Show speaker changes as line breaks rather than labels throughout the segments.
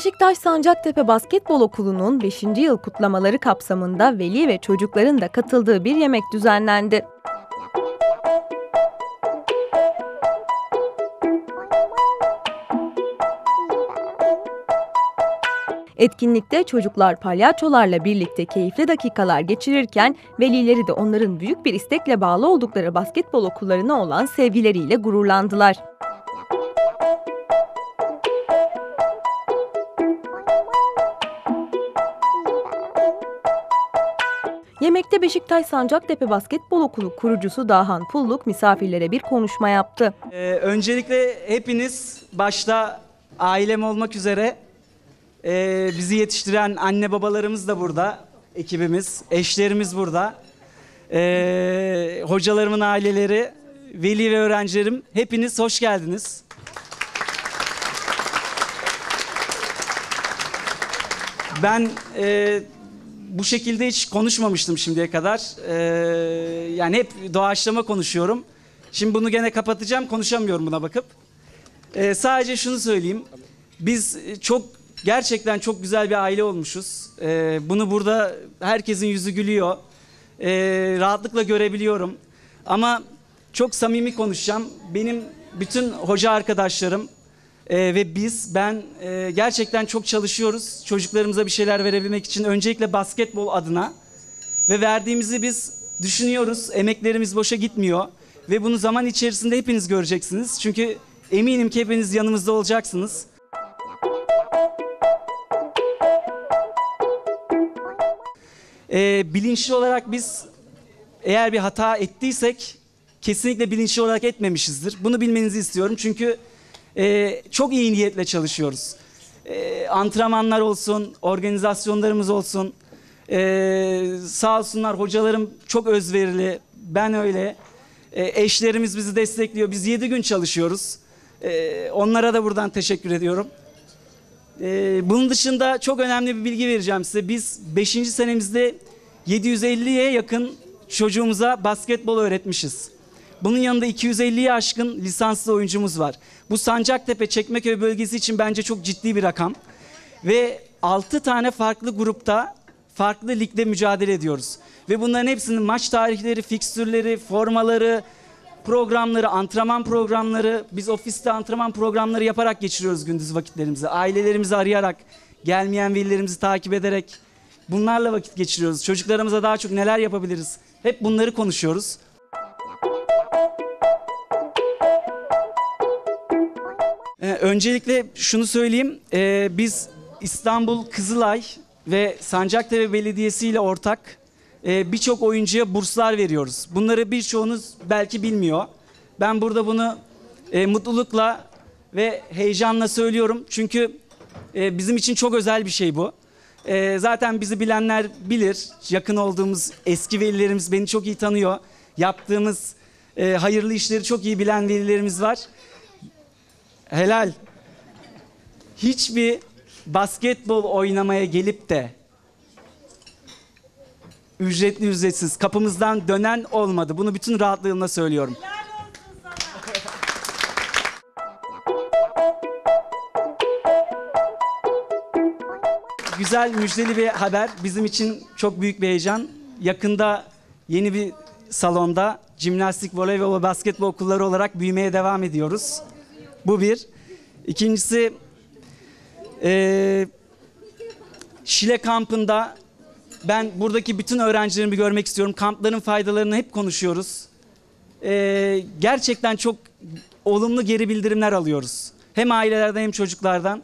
Beşiktaş Sancaktepe Basketbol Okulu'nun 5. yıl kutlamaları kapsamında veli ve çocukların da katıldığı bir yemek düzenlendi. Etkinlikte çocuklar palyaçolarla birlikte keyifli dakikalar geçirirken velileri de onların büyük bir istekle bağlı oldukları basketbol okullarına olan sevgileriyle gururlandılar. Yemekte Beşiktaş Sancaktepe Basketbol Okulu kurucusu Dahan Pulluk misafirlere bir konuşma yaptı.
Ee, öncelikle hepiniz başta ailem olmak üzere e, bizi yetiştiren anne babalarımız da burada, ekibimiz, eşlerimiz burada. Ee, hocalarımın aileleri, veli ve öğrencilerim hepiniz hoş geldiniz. Ben e, bu şekilde hiç konuşmamıştım şimdiye kadar. Ee, yani hep doğaçlama konuşuyorum. Şimdi bunu gene kapatacağım, konuşamıyorum buna bakıp. Ee, sadece şunu söyleyeyim. Biz çok gerçekten çok güzel bir aile olmuşuz. Ee, bunu burada herkesin yüzü gülüyor. Ee, rahatlıkla görebiliyorum. Ama çok samimi konuşacağım. Benim bütün hoca arkadaşlarım e, ve biz, ben e, gerçekten çok çalışıyoruz. Çocuklarımıza bir şeyler verebilmek için öncelikle basketbol adına. Ve verdiğimizi biz düşünüyoruz. Emeklerimiz boşa gitmiyor. Ve bunu zaman içerisinde hepiniz göreceksiniz. Çünkü eminim ki hepiniz yanımızda olacaksınız. Ee, bilinçli olarak biz eğer bir hata ettiysek kesinlikle bilinçli olarak etmemişizdir. Bunu bilmenizi istiyorum çünkü e, çok iyi niyetle çalışıyoruz. E, antrenmanlar olsun, organizasyonlarımız olsun. E, sağ olsunlar hocalarım çok özverili, ben öyle. E, eşlerimiz bizi destekliyor. Biz 7 gün çalışıyoruz. E, onlara da buradan teşekkür ediyorum. Ee, bunun dışında çok önemli bir bilgi vereceğim size. Biz 5. senemizde 750'ye yakın çocuğumuza basketbol öğretmişiz. Bunun yanında 250'ye aşkın lisanslı oyuncumuz var. Bu Sancaktepe Çekmeköy bölgesi için bence çok ciddi bir rakam. Ve 6 tane farklı grupta farklı ligde mücadele ediyoruz. Ve bunların hepsinin maç tarihleri, fikstürleri, formaları, programları, antrenman programları, biz ofiste antrenman programları yaparak geçiriyoruz gündüz vakitlerimizi. Ailelerimizi arayarak, gelmeyen velilerimizi takip ederek bunlarla vakit geçiriyoruz. Çocuklarımıza daha çok neler yapabiliriz? Hep bunları konuşuyoruz. Ee, öncelikle şunu söyleyeyim. Ee, biz İstanbul Kızılay ve Sancaktepe Belediyesi ile ortak e, birçok oyuncuya burslar veriyoruz. Bunları birçoğunuz belki bilmiyor. Ben burada bunu e, mutlulukla ve heyecanla söylüyorum. Çünkü e, bizim için çok özel bir şey bu. E, zaten bizi bilenler bilir. Yakın olduğumuz eski velilerimiz beni çok iyi tanıyor. Yaptığımız e, hayırlı işleri çok iyi bilen velilerimiz var. Helal. Hiçbir basketbol oynamaya gelip de ücretli ücretsiz kapımızdan dönen olmadı. Bunu bütün rahatlığımla söylüyorum. Güzel müjdeli bir haber. Bizim için çok büyük bir heyecan. Yakında yeni bir salonda jimnastik, voleybol ve basketbol okulları olarak büyümeye devam ediyoruz. Bu bir. İkincisi e, Şile kampında ben buradaki bütün öğrencilerimi görmek istiyorum. Kampların faydalarını hep konuşuyoruz. Ee, gerçekten çok olumlu geri bildirimler alıyoruz. Hem ailelerden hem çocuklardan.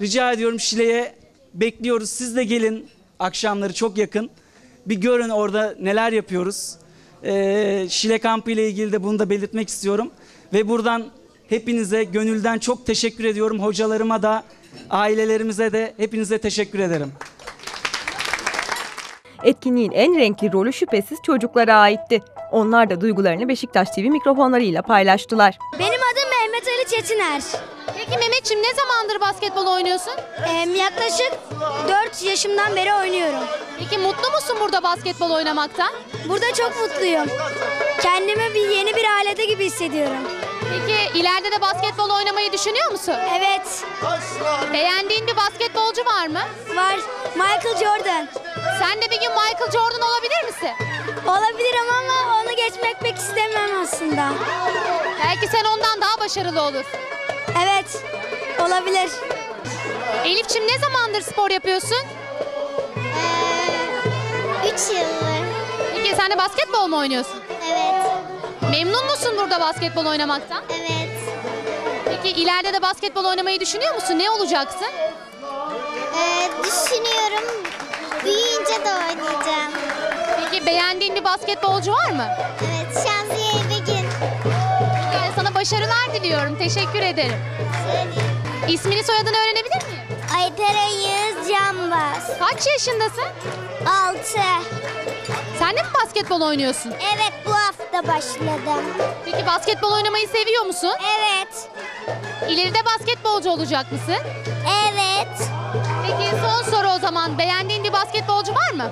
Rica ediyorum Şile'ye bekliyoruz. Siz de gelin akşamları çok yakın. Bir görün orada neler yapıyoruz. Ee, Şile kampı ile ilgili de bunu da belirtmek istiyorum. Ve buradan hepinize gönülden çok teşekkür ediyorum. Hocalarıma da, ailelerimize de hepinize teşekkür ederim.
Etkinliğin en renkli rolü şüphesiz çocuklara aitti. Onlar da duygularını Beşiktaş TV mikrofonlarıyla paylaştılar.
Benim adım Mehmet Ali Çetiner.
Peki Mehmetçim ne zamandır basketbol oynuyorsun?
Ee, yaklaşık 4 yaşımdan beri oynuyorum.
Peki mutlu musun burada basketbol oynamaktan?
Burada çok mutluyum. Kendimi bir yeni bir ailede gibi hissediyorum.
Peki ileride de basketbol oynamayı düşünüyor musun?
Evet.
Beğendiğin bir basketbolcu var mı?
Var. Michael Jordan.
Sen de bir gün Michael Jordan olabilir misin?
Olabilirim ama onu geçmek pek istemem aslında.
Belki sen ondan daha başarılı olur.
Evet. Olabilir.
Elifçim ne zamandır spor yapıyorsun?
Ee, üç yıldır.
Peki sen de basketbol mu oynuyorsun? Memnun musun burada basketbol oynamaktan?
Evet.
Peki ileride de basketbol oynamayı düşünüyor musun? Ne olacaksın?
Ee, düşünüyorum. Büyüyünce de oynayacağım.
Peki beğendiğin bir basketbolcu var mı?
Evet. Şanziye Begin.
Yani sana başarılar diliyorum. Teşekkür ederim. İsmini soyadını öğrenebilir miyim?
Aytara Yağız Cambaz.
Kaç yaşındasın?
Altı.
Sen de mi basketbol oynuyorsun?
Evet bu hafta başladım.
Peki basketbol oynamayı seviyor musun?
Evet.
İleride basketbolcu olacak mısın?
Evet.
Peki son soru o zaman. Beğendiğin bir basketbolcu var mı?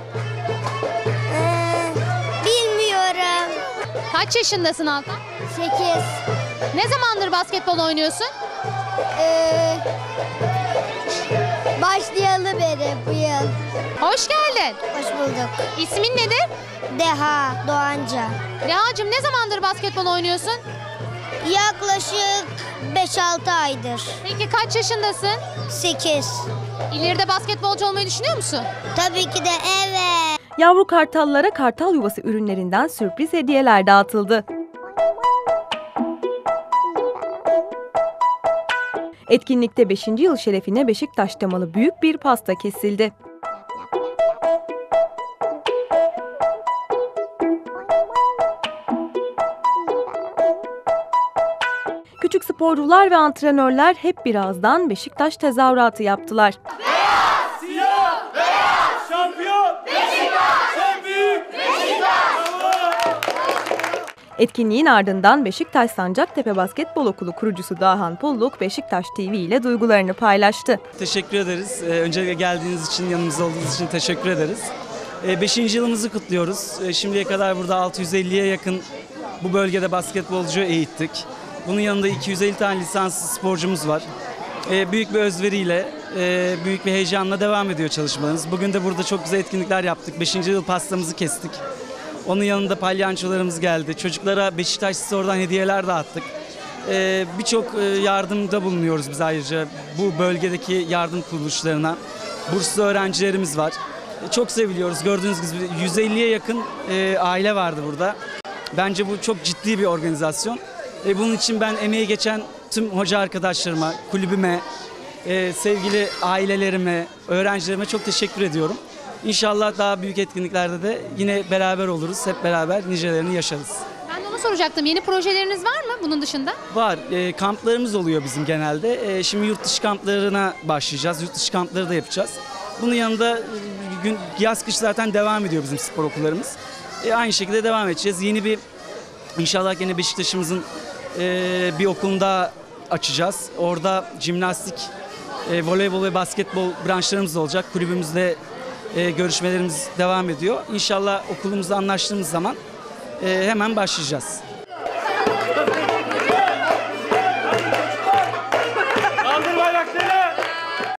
Ee, bilmiyorum.
Kaç yaşındasın Altan?
Sekiz.
Ne zamandır basketbol oynuyorsun?
Ee,
Hoş geldin.
Hoş bulduk.
İsmin nedir?
Deha Doğanca.
Reha'cığım ne zamandır basketbol oynuyorsun?
Yaklaşık 5-6 aydır.
Peki kaç yaşındasın?
8.
İleride basketbolcu olmayı düşünüyor musun?
Tabii ki de evet.
Yavru kartallara kartal yuvası ürünlerinden sürpriz hediyeler dağıtıldı. Etkinlikte 5. yıl şerefine Beşiktaş temalı büyük bir pasta kesildi. Küçük sporcular ve antrenörler hep birazdan Beşiktaş tezahüratı yaptılar. Etkinliğin ardından Beşiktaş Sancaktepe Basketbol Okulu kurucusu Dahan Pulluk Beşiktaş TV ile duygularını paylaştı.
Teşekkür ederiz. Ee, öncelikle geldiğiniz için, yanımızda olduğunuz için teşekkür ederiz. Ee, beşinci yılımızı kutluyoruz. Ee, şimdiye kadar burada 650'ye yakın bu bölgede basketbolcu eğittik. Bunun yanında 250 tane lisanslı sporcumuz var. Ee, büyük bir özveriyle, e, büyük bir heyecanla devam ediyor çalışmalarımız. Bugün de burada çok güzel etkinlikler yaptık. Beşinci yıl pastamızı kestik. Onun yanında palyançolarımız geldi. Çocuklara Beşiktaş Store'dan hediyeler dağıttık. Ee, Birçok e, yardımda bulunuyoruz biz ayrıca bu bölgedeki yardım kuruluşlarına. Burslu öğrencilerimiz var. E, Çok seviliyoruz. Gördüğünüz gibi 150'ye yakın e, aile vardı burada. Bence bu çok ciddi bir organizasyon. E, Bunun için ben emeği geçen tüm hoca arkadaşlarıma, kulübüme, e, sevgili ailelerime, öğrencilerime çok teşekkür ediyorum. İnşallah daha büyük etkinliklerde de yine beraber oluruz. Hep beraber nicelerini yaşarız.
Ben de onu soracaktım. Yeni projeleriniz var mı bunun dışında?
Var. E, kamplarımız oluyor bizim genelde. E, şimdi yurt dışı kamplarına başlayacağız. Yurt dışı kampları da yapacağız. Bunun yanında e, gün yaz kış zaten devam ediyor bizim spor okullarımız. E, aynı şekilde devam edeceğiz. Yeni bir inşallah yine Beşiktaş'ımızın e, bir okulunda açacağız. Orada jimnastik, e, voleybol ve basketbol branşlarımız olacak. Kulübümüzde e, görüşmelerimiz devam ediyor. İnşallah okulumuzla anlaştığımız zaman e, hemen başlayacağız.